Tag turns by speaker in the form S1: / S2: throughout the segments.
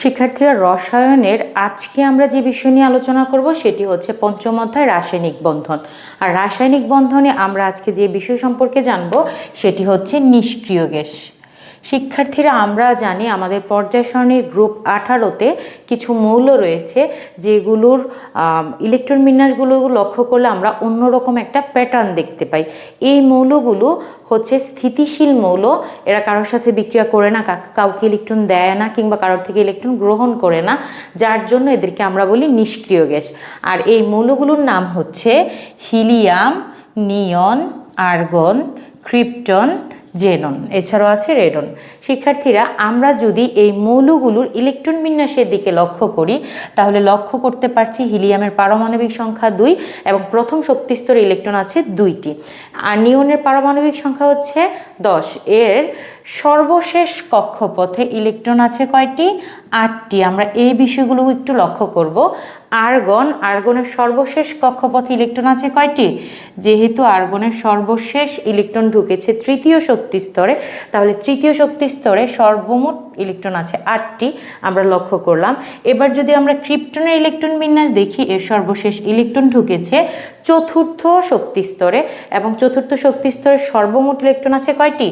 S1: শিক্ষার্থীরা রসায়নের আজকে আমরা যে বিষয় নিয়ে আলোচনা করব সেটি হচ্ছে পঞ্চম অধ্যায় রাসায়নিক বন্ধন। আর রাসায়নিক বন্ধনে আমরা আজকে যে বিষয় সম্পর্কে জানব সেটি হচ্ছে নিষ্ক্রিয় গ্যাস। শিক্ষার্থীরা, আমরা জানি আমাদের পর্যায় সারণীর গ্রুপ আঠারোতে কিছু মৌল রয়েছে, যেগুলোর ইলেকট্রন বিন্যাসগুলো লক্ষ্য করলে আমরা অন্যরকম একটা প্যাটার্ন দেখতে পাই। এই মৌলগুলো হচ্ছে স্থিতিশীল মৌল। এরা কারোর সাথে বিক্রিয়া করে না কাউকে ইলেকট্রন দেয় না কিংবা কারোর থেকে ইলেকট্রন গ্রহণ করে না, যার জন্য এদেরকে আমরা বলি নিষ্ক্রিয় গ্যাস। আর এই মৌলগুলোর নাম হচ্ছে helium, neon, argon, krypton xenon, এছাড়াও আছে রেডন। শিক্ষার্থীরা, আমরা যদি এই মৌলগুলোর ইলেকট্রন বিন্যাসের দিকে লক্ষ্য করি, তাহলে লক্ষ্য করতে পারছি হিলিয়ামের পারমাণবিক সংখ্যা দুই এবং প্রথম শক্তিস্তরে ইলেকট্রন আছে দুইটি। আর নিয়নের পারমাণবিক সংখ্যা হচ্ছে দশ। এর সর্বশেষ কক্ষপথে ইলেকট্রন আছে কয়টি? আটটি। আমরা এই বিষয়গুলো একটু লক্ষ্য করব। আর্গন, আর্গনের সর্বশেষ কক্ষপথে ইলেকট্রন আছে কয়টি? যেহেতু আর্গনের সর্বশেষ ইলেকট্রন ঢুকেছে তৃতীয় শক্তি স্তরে, তাহলে তৃতীয় শক্তি স্তরে সর্বমোট ইলেকট্রন আছে আটটি, আমরা লক্ষ্য করলাম। এবার যদি আমরা ক্রিপ্টনের ইলেকট্রন বিন্যাস দেখি, এর সর্বশেষ ইলেকট্রন ঢুকেছে চতুর্থ শক্তি স্তরে এবং চতুর্থ শক্তি স্তরে সর্বমোট ইলেকট্রন আছে কয়টি?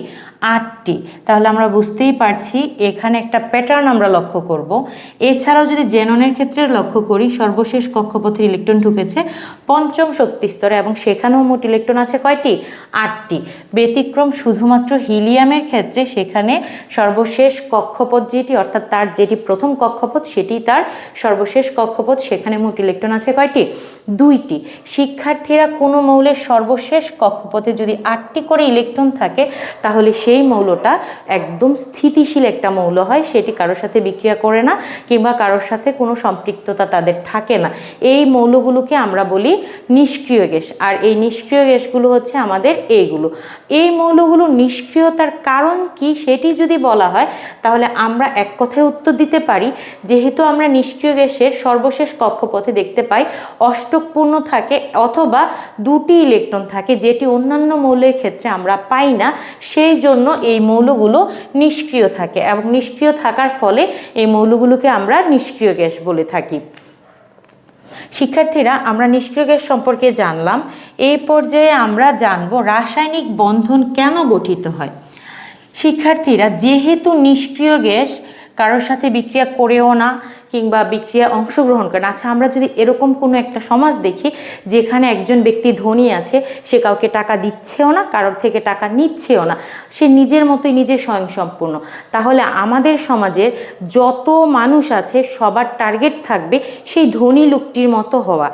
S1: আটটি। তাহলে আমরা বুঝতেই পারছি এখানে একটা প্যাটার্ন আমরা লক্ষ্য করব। এছাড়াও যদি জেননের ক্ষেত্রে লক্ষ্য করি, সর্বশেষ কক্ষপথের ইলেকট্রন ঢুকেছে পঞ্চম শক্তি স্তরে এবং সেখানেও মোট ইলেকট্রন আছে কয়টি? আটটি। ব্যতিক্রম শুধুমাত্র হিলিয়ামের ক্ষেত্রে সেখানে সর্বশেষ কক্ষপথ যেটি, অর্থাৎ তার যেটি প্রথম কক্ষপথ, সেটি তার সর্বশেষ কক্ষপথ, সেখানে মোট ইলেকট্রন আছে কয়টি? দুইটি। শিক্ষার্থীরা কোনো মৌলের সর্বশেষ কক্ষপথে যদি আটটি করে ইলেকট্রন থাকে, তাহলে সেই মৌলটা একদম স্থিতিশীল একটা মৌল হয়, সেটি কারোর সাথে বিক্রিয়া করে না কিংবা কারোর সাথে কোনো সম্পৃক্ততা তাদের থাকে না। এই মৌলগুলোকে আমরা বলি নিষ্ক্রিয় গ্যাস, আর এই নিষ্ক্রিয় গ্যাসগুলো হচ্ছে আমাদের এইগুলো এই মৌলগুলো নিষ্ক্রিয়তার কারণ কি সেটি যদি বলা হয়, তাহলে আমরা এক কথায় উত্তর দিতে পারি, যেহেতু আমরা নিষ্ক্রিয় গ্যাসের সর্বশেষ কক্ষপথে দেখতে পাই, অষ্টকপূর্ণ থাকে অথবা দুটি ইলেকট্রন থাকে যেটি অন্যান্য মৌলের ক্ষেত্রে আমরা পাই না, সেই জন্য এই মৌলগুলো নিষ্ক্রিয় থাকে এবং নিষ্ক্রিয় থাকার ফলে এই মৌলগুলোকে আমরা নিষ্ক্রিয় গ্যাস বলে থাকি। শিক্ষার্থীরা, আমরা নিষ্ক্রিয় গ্যাস সম্পর্কে জানলাম। এই পর্যায়ে আমরা জানব রাসায়নিক বন্ধন কেন গঠিত হয়। শিক্ষার্থীরা, যেহেতু নিষ্ক্রিয় গ্যাস কারোর সাথে বিক্রিয়া করেও না কিংবা বিক্রিয়া অংশগ্রহণ করে না। আচ্ছা আমরা যদি এরকম কোনো একটা সমাজ দেখি যেখানে একজন ব্যক্তি ধনী আছে, সে কাউকে টাকা দিচ্ছেও না, কারোর থেকে টাকা নিচ্ছেও না, সে নিজের মতোই নিজে স্বয়ংসম্পূর্ণ। তাহলে আমাদের সমাজের যত মানুষ আছে, সবার টার্গেট থাকবে সেই ধনী লোকটির মতো হওয়া।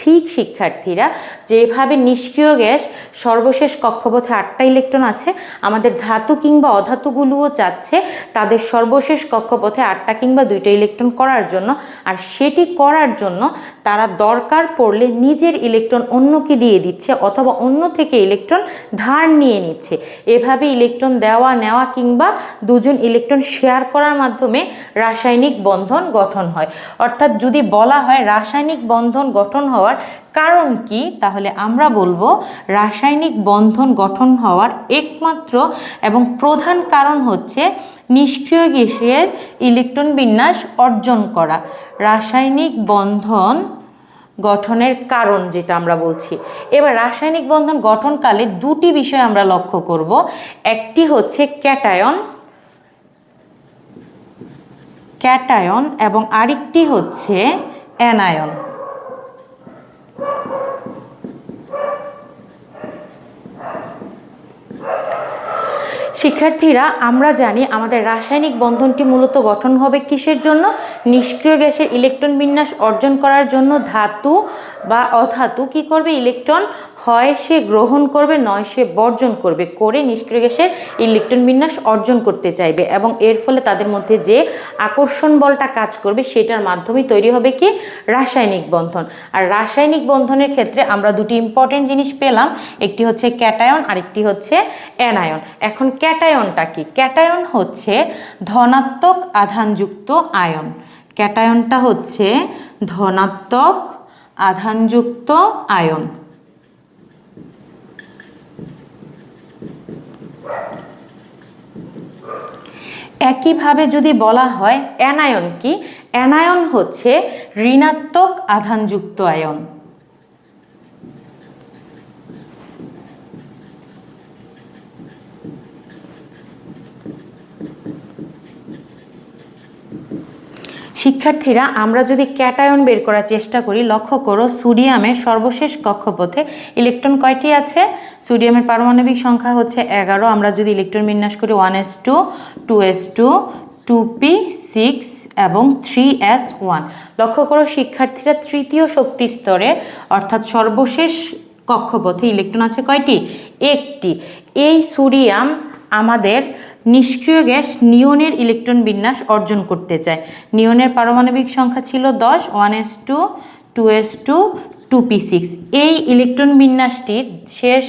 S1: ঠিক শিক্ষার্থীরা যেভাবে নিষ্ক্রিয় গ্যাস সর্বশেষ কক্ষপথে আটটা ইলেকট্রন আছে, আমাদের ধাতু কিংবা অধাতুগুলোও চাচ্ছে তাদের সর্বশেষ কক্ষপথে আটটা কিংবা দুইটা ইলেকট্রন করার জন্য। আর সেটি করার জন্য তারা দরকার পড়লে নিজের ইলেকট্রন অন্যকে দিয়ে দিচ্ছে অথবা অন্য থেকে ইলেকট্রন ধার নিয়ে নিচ্ছে। এভাবে ইলেকট্রন দেওয়া, নেওয়া কিংবা দুজন ইলেকট্রন শেয়ার করার মাধ্যমে রাসায়নিক বন্ধন গঠন হয়। অর্থাৎ যদি বলা হয় রাসায়নিক বন্ধন গঠন হওয়ার কারণ কি? তাহলে আমরা বলব, রাসায়নিক বন্ধন গঠন হওয়ার একমাত্র এবং প্রধান কারণ হচ্ছে নিষ্ক্রিয় গ্যাসের ইলেকট্রন বিন্যাস অর্জন করা। রাসায়নিক বন্ধন গঠনের কারণ যেটা আমরা বলছি। এবার রাসায়নিক বন্ধন গঠনকালে দুটি বিষয় আমরা লক্ষ্য করব। একটি হচ্ছে ক্যাটায়ন ক্যাটায়ন এবং আরেকটি হচ্ছে অ্যানায়ন। শিক্ষার্থীরা, আমরা জানি আমাদের রাসায়নিক বন্ধনটি মূলত গঠন হবে কিসের জন্য? নিষ্ক্রিয় গ্যাসের ইলেকট্রন বিন্যাস অর্জন করার জন্য ধাতু বা অধাতু কি করবে? ইলেকট্রন হয় সে গ্রহণ করবে, নয় সে বর্জন করবে। করে নিষ্ক্রিয় গ্যাসের ইলেকট্রন বিন্যাস অর্জন করতে চাইবে এবং এর ফলে তাদের মধ্যে যে আকর্ষণ বলটা কাজ করবে সেটার মাধ্যমে তৈরি হবে কি? রাসায়নিক বন্ধন। আর রাসায়নিক বন্ধনের ক্ষেত্রে আমরা দুটি ইম্পর্টেন্ট জিনিস পেলাম, একটি হচ্ছে ক্যাটায়ন আর একটি হচ্ছে অ্যানায়ন। এখন ক্যাটায়নটা কি? ক্যাটায়ন হচ্ছে ধনাত্মক আধানযুক্ত আয়ন। ক্যাটায়নটা হচ্ছে ধনাত্মক আধানযুক্ত আয়ন। একইভাবে যদি বলা হয় অ্যানায়ন কি? অ্যানায়ন হচ্ছে ঋণাত্মক আধানযুক্ত আয়ন। শিক্ষার্থীরা, আমরা যদি ক্যাটায়ন বের করার চেষ্টা করি, লক্ষ্য করো সোডিয়ামের সর্বশেষ কক্ষপথে ইলেকট্রন কয়টি আছে? সোডিয়ামের পারমাণবিক সংখ্যা হচ্ছে এগারো। আমরা যদি ইলেকট্রন বিন্যাস করি, one S two two S two two P six এবং থ্রি এস ওয়ান। লক্ষ্য করো শিক্ষার্থীরা তৃতীয় শক্তি স্তরে, অর্থাৎ সর্বশেষ কক্ষপথে ইলেকট্রন আছে কয়টি? একটি। এই সোডিয়াম আমাদের নিষ্ক্রিয় গ্যাস নিয়নের ইলেকট্রন বিন্যাস অর্জন করতে চায়। নিয়নের পারমাণবিক সংখ্যা ছিল দশ, one S two two S two two P six. এই ইলেকট্রন বিন্যাসটির শেষ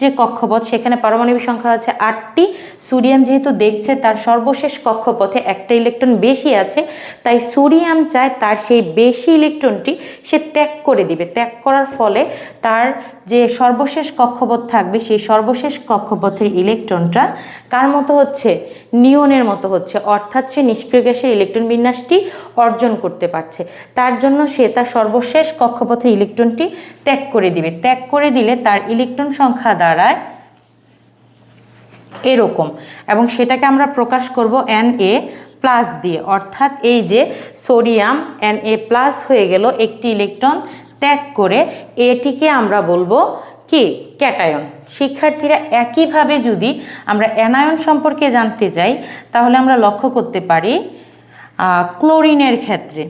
S1: যে কক্ষপথ, সেখানে পারমাণবিক সংখ্যা আছে আটটি। সোডিয়াম যেহেতু দেখছে, তার সর্বশেষ কক্ষপথে একটা ইলেকট্রন বেশি আছে, তাই সোডিয়াম চায় তার সেই বেশি ইলেকট্রনটি সে ত্যাগ করে দিবে। ত্যাগ করার ফলে তার যে সর্বশেষ কক্ষপথ থাকবে, সেই সর্বশেষ কক্ষপথের ইলেকট্রনটা কার মতো হচ্ছে? নিয়নের মতো হচ্ছে। অর্থাৎ সে নিষ্ক্রিয় গ্যাসের ইলেকট্রন বিন্যাসটি অর্জন করতে পারছে। তার জন্য সে তার সর্বশেষ কক্ষপথের ইলেকট্রনটি ত্যাগ করে দিবে। ত্যাগ করে দিলে তার ইলেকট্রন সংখ্যা দাঁড়ায় এরকম। এবং সেটাকে আমরা প্রকাশ করব এন এ প্লাস দিয়ে। অর্থাৎ এই যে সোডিয়াম এন এ প্লাস হয়ে গেল একটি ইলেকট্রন ত্যাগ করে, এটিকে আমরা বলব কি? ক্যাটায়ন। শিক্ষার্থীরা একইভাবে যদি আমরা অ্যানায়ন সম্পর্কে জানতে চাই, তাহলে আমরা লক্ষ্য করতে পারি ক্লোরিনের ক্ষেত্রে।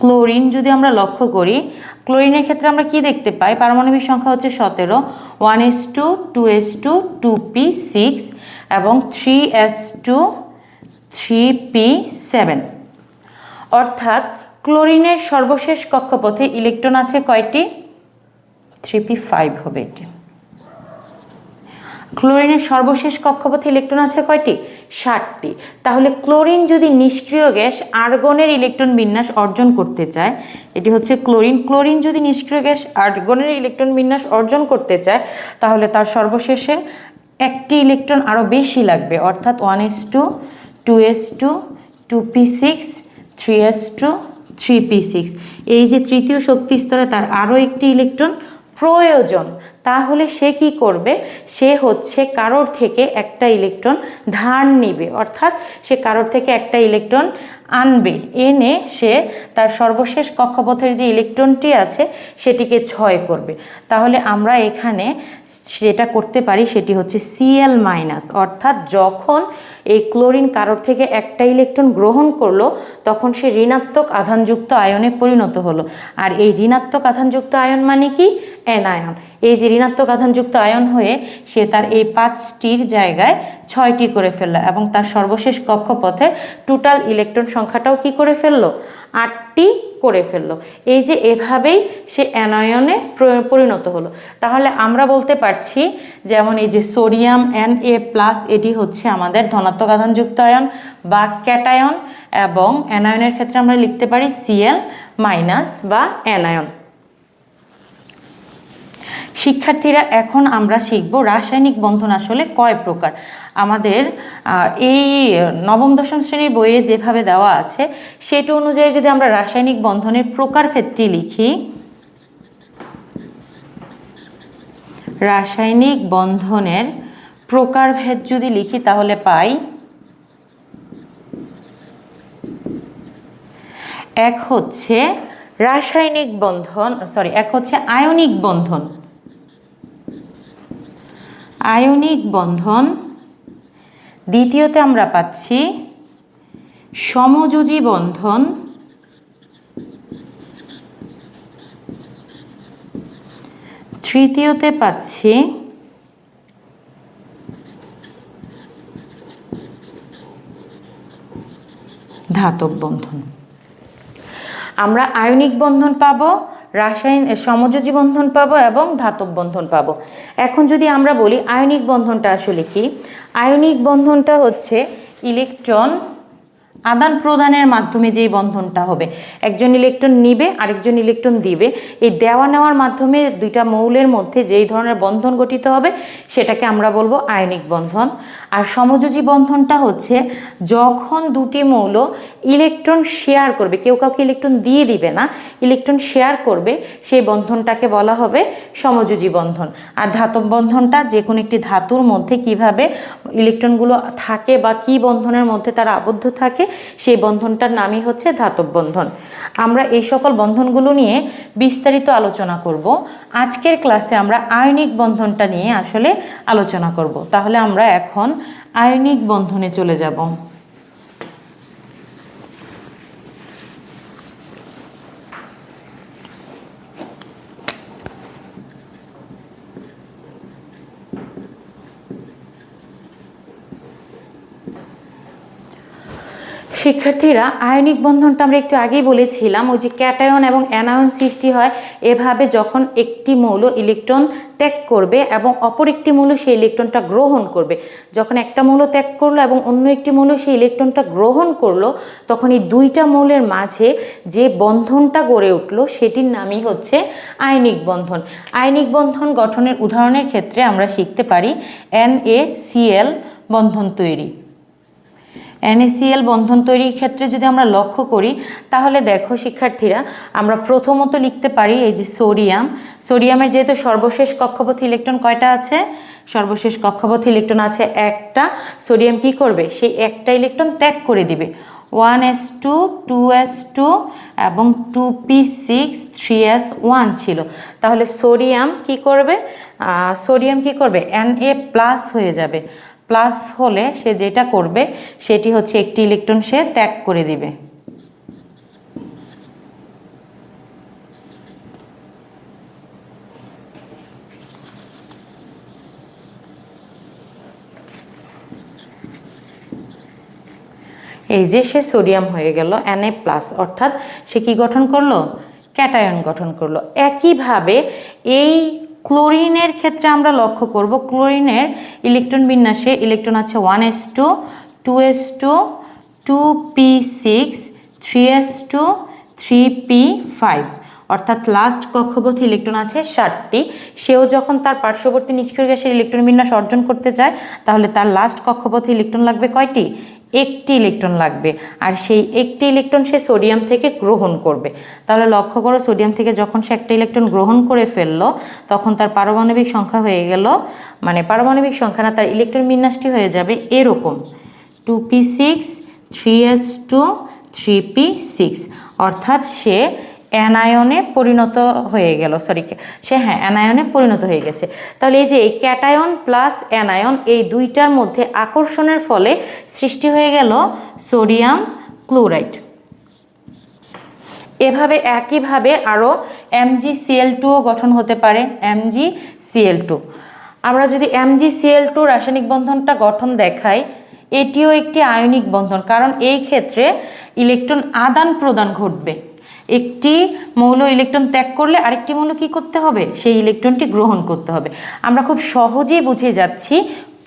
S1: ক্লোরিন যদি আমরা লক্ষ্য করি, ক্লোরিনের ক্ষেত্রে আমরা কি দেখতে পাই? পারমাণবিক সংখ্যা হচ্ছে সতেরো। One S two two S two two P six এবং three S two, three P seven. অর্থাৎ ক্লোরিনের সর্বশেষ কক্ষপথে ইলেকট্রন আছে কয়টি? থ্রি পি ফাইভ হবে এটি। ক্লোরিনের সর্বশেষ কক্ষপথে ইলেকট্রন আছে কয়টি? ষাটটি তাহলে ক্লোরিন যদি নিষ্ক্রিয় গ্যাস আর্গনের ইলেকট্রন বিন্যাস অর্জন করতে চায়, এটি হচ্ছে ক্লোরিন। ক্লোরিন যদি নিষ্ক্রিয় গ্যাস আর্গনের ইলেকট্রন বিন্যাস অর্জন করতে চায়, তাহলে তার সর্বশেষে একটি ইলেকট্রন আরও বেশি লাগবে, অর্থাৎ one S two two S two two P six, three S two, three P six. এই যে তৃতীয় শক্তি স্তরে তার আরও একটি ইলেকট্রন প্রয়োজন তাহলে সে কি করবে? সে হচ্ছে কারোর থেকে একটা ইলেকট্রন ধার নিবে। অর্থাৎ সে কারোর থেকে একটা ইলেকট্রন আনবে। এনে সে তার সর্বশেষ কক্ষপথের যে ইলেকট্রনটি আছে, সেটিকে ছয় করবে। তাহলে আমরা এখানে যেটা করতে পারি, সেটি হচ্ছে সিএল মাইনাস অর্থাৎ যখন এই ক্লোরিন কারোর থেকে একটা ইলেকট্রন গ্রহণ করল, তখন সে ঋণাত্মক আধানযুক্ত আয়নে পরিণত হলো। আর এই ঋণাত্মক আধানযুক্ত আয়ন মানে কি? অ্যানায়ন। এই যে ঋণাত্মক আধানযুক্ত আয়ন হয়ে সে তার এই পাঁচটির জায়গায় ছয়টি করে ফেলল এবং তার সর্বশেষ কক্ষপথের টোটাল ইলেকট্রন সংখ্যাটাও কি করে ফেলল? আটটি করে ফেলল। এই যে এভাবেই সে অ্যানায়নে পরিণত হলো। তাহলে আমরা বলতে পারছি যেমন এই যে সোডিয়াম এন এ প্লাস এটি হচ্ছে আমাদের ধনাত্মক আধানযুক্ত আয়ন বা ক্যাটায়ন এবং অ্যানায়নের ক্ষেত্রে আমরা লিখতে পারি সিএল মাইনাস বা অ্যানায়ন শিক্ষার্থীরা, এখন আমরা শিখব রাসায়নিক বন্ধন আসলে কয় প্রকার। আমাদের এই নবম, দশম শ্রেণির বইয়ে যেভাবে দেওয়া আছে, সেটা অনুযায়ী যদি আমরা রাসায়নিক বন্ধনের প্রকারভেদটি লিখি, রাসায়নিক বন্ধনের প্রকারভেদ যদি লিখি, তাহলে পাই এক হচ্ছে রাসায়নিক বন্ধন সরি এক হচ্ছে আয়নিক বন্ধন। আয়নিক বন্ধন। দ্বিতীয়তে আমরা পাচ্ছি সমযোজী বন্ধন। তৃতীয়তে পাচ্ছি ধাতব বন্ধন। আমরা আয়নিক বন্ধন পাবো রাসায়ন সমযোজী বন্ধন পাবো এবং ধাতব বন্ধন পাবো। এখন যদি আমরা বলি আয়নিক বন্ধনটা আসলে কি? আয়নিক বন্ধনটা হচ্ছে ইলেকট্রন আদান প্রদানের মাধ্যমে যেই বন্ধনটা হবে, একজন ইলেকট্রন নিবে, আরেকজন ইলেকট্রন দিবে, এই দেওয়া নেওয়ার মাধ্যমে দুইটা মৌলের মধ্যে যেই ধরনের বন্ধন গঠিত হবে, সেটাকে আমরা বলব আয়নিক বন্ধন। আর সমযোজী বন্ধনটা হচ্ছে যখন দুটি মৌল ইলেকট্রন শেয়ার করবে, কেউ কাউকে ইলেকট্রন দিয়ে দিবে না, ইলেকট্রন শেয়ার করবে, সেই বন্ধনটাকে বলা হবে সমযোজী বন্ধন। আর ধাতব বন্ধনটা যে কোনো একটি ধাতুর মধ্যে কীভাবে ইলেকট্রনগুলো থাকে বা কি বন্ধনের মধ্যে তারা আবদ্ধ থাকে সেই বন্ধনটার নামই হচ্ছে ধাতব বন্ধন। আমরা এই সকল বন্ধনগুলো নিয়ে বিস্তারিত আলোচনা করব। আজকের ক্লাসে আমরা আয়নিক বন্ধনটা নিয়ে আসলে আলোচনা করব। তাহলে আমরা এখন আয়নিক বন্ধনে চলে যাব। শিক্ষার্থীরা আয়নিক বন্ধনটা আমরা একটু আগেই বলেছিলাম, ওই যে ক্যাটায়ন এবং অ্যানায়ন সৃষ্টি হয় এভাবে যখন একটি মৌল ইলেকট্রন ত্যাগ করবে এবং অপর একটি মৌল সেই ইলেকট্রনটা গ্রহণ করবে। যখন একটা মৌল ত্যাগ করল এবং অন্য একটি মৌল সেই ইলেকট্রনটা গ্রহণ করল, তখন এই দুইটা মৌলের মাঝে যে বন্ধনটা গড়ে উঠল সেটির নামই হচ্ছে আয়নিক বন্ধন। আয়নিক বন্ধন গঠনের উদাহরণের ক্ষেত্রে আমরা শিখতে পারি এন এ সিএল বন্ধন তৈরি। এনএসিএল বন্ধন তৈরির ক্ষেত্রে যদি আমরা লক্ষ্য করি, তাহলে দেখো শিক্ষার্থীরা, আমরা প্রথমত লিখতে পারি এই যে সোডিয়াম। সোডিয়ামের যেহেতু সর্বশেষ কক্ষপথ ইলেকট্রন কয়টা আছে? সর্বশেষ কক্ষপথ ইলেকট্রন আছে একটা। সোডিয়াম কি করবে? সেই একটা ইলেকট্রন ত্যাগ করে দিবে। One S two two S two এবং two P six, three S one ছিল। তাহলে সোডিয়াম কি করবে? সোডিয়াম কি করবে? এন এ প্লাস হয়ে যাবে। প্লাস হলে সে যেটা করবে, সেটি হচ্ছে একটি ইলেকট্রন সে ত্যাগ করে দিবে। এই যে সে সোডিয়াম হয়ে গেল এন এ প্লাস অর্থাৎ সে কি গঠন করল? ক্যাটায়ন গঠন করল। একইভাবে এই ক্লোরিনের ক্ষেত্রে আমরা লক্ষ্য করব, ক্লোরিনের ইলেকট্রন বিন্যাসে ইলেকট্রন আছে one S two two S two two P six, three S two, three P five. অর্থাৎ লাস্ট কক্ষপথ ইলেকট্রন আছে ষাটটি, সেও যখন তার পার্শ্ববর্তী নিষ্ক্রিয় গ্যাসের ইলেকট্রন বিন্যাস অর্জন করতে চায় তাহলে তার লাস্ট কক্ষপথ ইলেকট্রন লাগবে কয়টি? একটি ইলেকট্রন লাগবে। আর সেই একটি ইলেকট্রন সে সোডিয়াম থেকে গ্রহণ করবে। তাহলে লক্ষ্য করো সোডিয়াম থেকে যখন সে একটা ইলেকট্রন গ্রহণ করে ফেলল, তখন তার পারমাণবিক সংখ্যা হয়ে গেল মানে পারমাণবিক সংখ্যা না, তার ইলেকট্রন বিন্যাসটি হয়ে যাবে এরকম। Two P six three S two three P six অর্থাৎ সে অ্যানায়নে পরিণত হয়ে গেল সরি সে হ্যাঁ অ্যানায়নে পরিণত হয়ে গেছে। তাহলে এই যে এই ক্যাটায়ন প্লাস অ্যানায়ন, এই দুইটার মধ্যে আকর্ষণের ফলে সৃষ্টি হয়ে গেল সোডিয়াম ক্লোরাইড। এভাবে একইভাবে আরও এমজি সিএল টুও গঠন হতে পারে এমজি সিএল টু আমরা যদি এমজি সিএল টু রাসায়নিক বন্ধনটা গঠন দেখাই, এটিও একটি আয়নিক বন্ধন, কারণ এই ক্ষেত্রে ইলেকট্রন আদান প্রদান ঘটবে। একটি মৌল ইলেকট্রন ত্যাগ করলে আরেকটি মৌল কি করতে হবে? সেই ইলেকট্রনটি গ্রহণ করতে হবে। আমরা খুব সহজেই বুঝে যাচ্ছি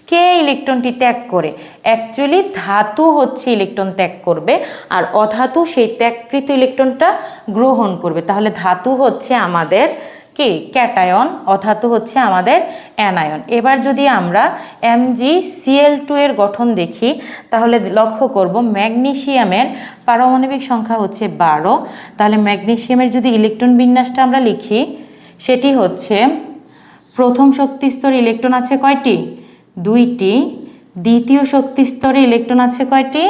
S1: কে ইলেকট্রনটি ত্যাগ করে। অ্যাকচুয়ালি ধাতু হচ্ছে ইলেকট্রন ত্যাগ করবে, আর অধাতু সেই ত্যাগকৃত ইলেকট্রনটা গ্রহণ করবে। তাহলে ধাতু হচ্ছে আমাদের কি? ক্যাটায়ন, অধাতু হচ্ছে আমাদের অ্যানায়ন। এবার যদি আমরা এমজি সিএল টু এর গঠন দেখি, তাহলে লক্ষ্য করব ম্যাগনেশিয়ামের পারমাণবিক সংখ্যা হচ্ছে বারো। তাহলে ম্যাগনেশিয়ামের যদি ইলেকট্রন বিন্যাসটা আমরা লিখি, সেটি হচ্ছে প্রথম শক্তি স্তর ইলেকট্রন আছে কয়টি? দুইটি। দ্বিতীয় শক্তি স্তরে ইলেকট্রন আছে কয়টি?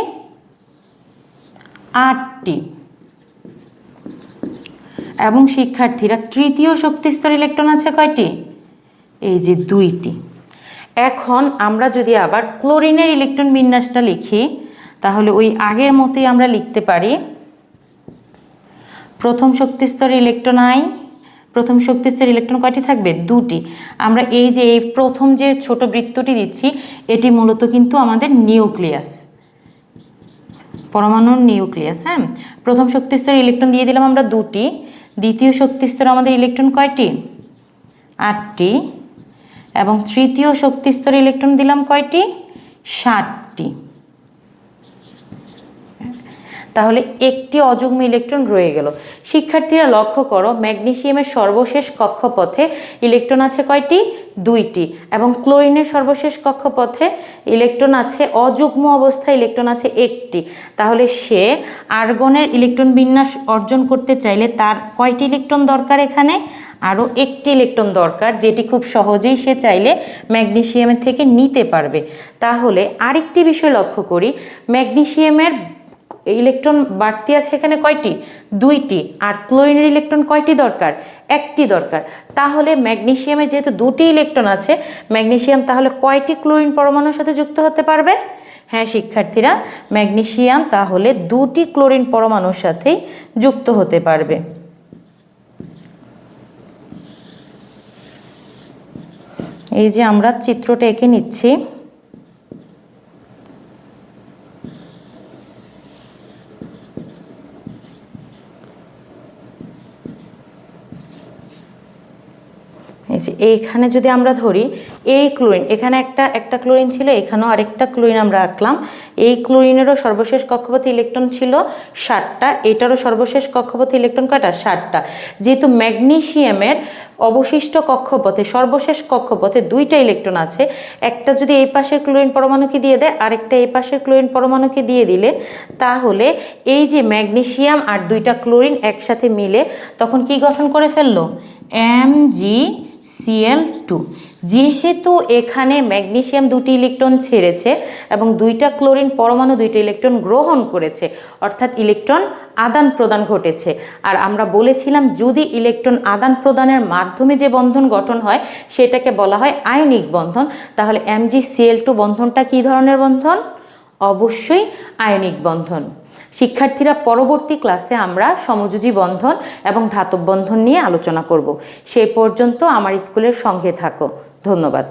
S1: আটটি। এবং শিক্ষার্থীরা তৃতীয় শক্তি স্তর ইলেকট্রন আছে কয়টি? এই যে দুইটি। এখন আমরা যদি আবার ক্লোরিনের ইলেকট্রন বিন্যাসটা লিখি, তাহলে ওই আগের মতোই আমরা লিখতে পারি, প্রথম শক্তি স্তরে ইলেকট্রন আই, প্রথম শক্তি স্তরে ইলেকট্রন কয়টি থাকবে? দুটি। আমরা এই যে এই প্রথম যে ছোট বৃত্তটি দিচ্ছি, এটি মূলত কিন্তু আমাদের নিউক্লিয়াস, পরমাণুর নিউক্লিয়াস হ্যাঁ? প্রথম শক্তি স্তরে ইলেকট্রন দিয়ে দিলাম আমরা দুটি। দ্বিতীয় শক্তি স্তরে আমাদের ইলেকট্রন কয়টি? আটটি। এবং তৃতীয় শক্তি স্তরে ইলেকট্রন দিলাম কয়টি? ষাটটি তাহলে একটি অযুগ্ম ইলেকট্রন রয়ে গেল। শিক্ষার্থীরা লক্ষ্য করো ম্যাগনেশিয়ামের সর্বশেষ কক্ষপথে ইলেকট্রন আছে কয়টি? দুইটি। এবং ক্লোরিনের সর্বশেষ কক্ষপথে ইলেকট্রন আছে, অযুগ্ম অবস্থায় ইলেকট্রন আছে একটি। তাহলে সে আর্গনের ইলেকট্রন বিন্যাস অর্জন করতে চাইলে তার কয়টি ইলেকট্রন দরকার এখানে? আরও একটি ইলেকট্রন দরকার, যেটি খুব সহজেই সে চাইলে ম্যাগনেশিয়ামের থেকে নিতে পারবে। তাহলে আরেকটি বিষয় লক্ষ্য করি, ম্যাগনেসিয়ামের ইলেকট্রন বাড়তি আছে এখানে কয়টি? দুইটি। আর ক্লোরিনের ইলেকট্রন কয়টি দরকার? একটি দরকার। তাহলে ম্যাগনেশিয়ামে যেহেতু দুটি ইলেকট্রন আছে, ম্যাগনেশিয়াম তাহলে কয়টি ক্লোরিন পরমাণুর সাথে যুক্ত হতে পারবে? হ্যাঁ শিক্ষার্থীরা, ম্যাগনেশিয়াম তাহলে দুটি ক্লোরিন পরমাণুর সাথেই যুক্ত হতে পারবে। এই যে আমরা চিত্রটা এঁকে নিচ্ছি। এই যে এইখানে যদি আমরা ধরি, এই ক্লোরিন এখানে একটা একটা ক্লোরিন ছিল, এখানেও আরেকটা ক্লোরিন আমরা আঁকলাম। এই ক্লোরিনেরও সর্বশেষ কক্ষপথে ইলেকট্রন ছিল ষাটটা, এটারও সর্বশেষ কক্ষপথে ইলেকট্রন কয়টা? ষাটটা। যেহেতু ম্যাগনেসিয়ামের অবশিষ্ট কক্ষপথে, সর্বশেষ কক্ষপথে দুইটা ইলেকট্রন আছে। একটা যদি এই পাশের ক্লোরিন পরমাণুকে দিয়ে দেয়, আরেকটা এই পাশের ক্লোরিন পরমাণুকে দিয়ে দিলে, তাহলে এই যে ম্যাগনেশিয়াম আর দুইটা ক্লোরিন একসাথে মিলে তখন কি গঠন করে ফেলল? এম জি সিএল টু যেহেতু এখানে ম্যাগনেসিয়াম দুটি ইলেকট্রন ছেড়েছে এবং দুইটা ক্লোরিন পরমাণু দুইটা ইলেকট্রন গ্রহণ করেছে, অর্থাৎ ইলেকট্রন আদান প্রদান ঘটেছে। আর আমরা বলেছিলাম যদি ইলেকট্রন আদান প্রদানের মাধ্যমে যে বন্ধন গঠন হয়, সেটাকে বলা হয় আয়নিক বন্ধন, তাহলে এমজি সিএল টু বন্ধনটা কী ধরনের বন্ধন? অবশ্যই আয়নিক বন্ধন। শিক্ষার্থীরা, পরবর্তী ক্লাসে আমরা সমযোজী বন্ধন এবং ধাতব বন্ধন নিয়ে আলোচনা করব। সেই পর্যন্ত আমার স্কুলের সঙ্গে থাকো। ধন্যবাদ।